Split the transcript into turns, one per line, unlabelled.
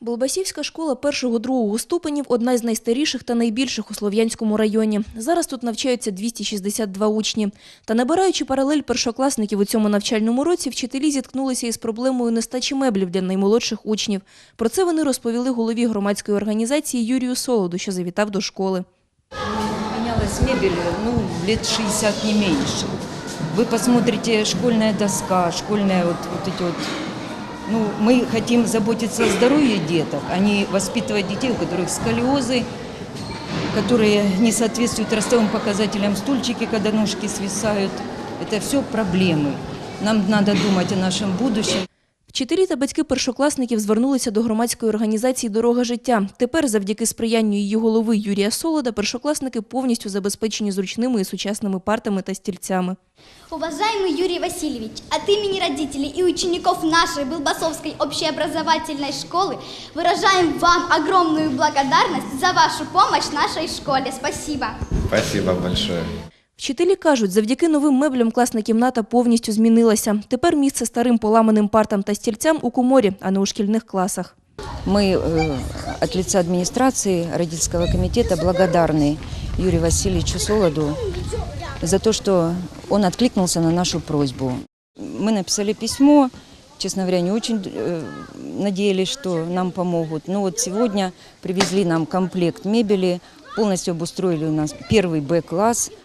Болбасівська школа першого-другого ступенів – одна з найстаріших та найбільших у Слов'янському районі. Зараз тут навчаються 262 учні. Та набираючи паралель першокласників у цьому навчальному році, вчителі зіткнулися із проблемою нестачі меблів для наймолодших учнів. Про це вони розповіли голові громадської організації Юрію Солоду, що завітав до школи.
Менялась мебель, ну, лет 60 не меньше. Вы посмотрите, школьная доска, школьная вот, вот эти вот... Ну, мы хотим заботиться о здоровье деток, а не воспитывать детей, у которых сколиозы, которые не соответствуют ростовым показателям стульчики, когда ножки свисают. Это все проблемы. Нам надо думать о нашем будущем.
Вчителі та батьки першокласників звернулися до громадської організації «Дорога життя». Тепер, завдяки сприянню її голови Юрія Солода, першокласники повністю забезпечені зручними і сучасними партами та стільцями.
Уважаемый Юрий Васильевич, от имени родителей и учеников нашей Былбасовской общеобразовательной школы выражаем вам огромную благодарность за вашу помощь нашей школе. Спасибо.
Спасибо большое.
Вчителі кажуть, завдяки новим меблям класна кімната повністю змінилася. Тепер місце старим поламаним партам та стільцям у коморі, а не у шкільних класах.
Мы э, от лица администрации родительского комитета благодарны Юрию Васильевичу Солоду за то, что он откликнулся на нашу просьбу. Мы написали письмо, честно говоря, не очень э, надеялись, что нам помогут. Но вот сегодня привезли нам комплект мебели, полностью обустроили у нас первый Б-класс –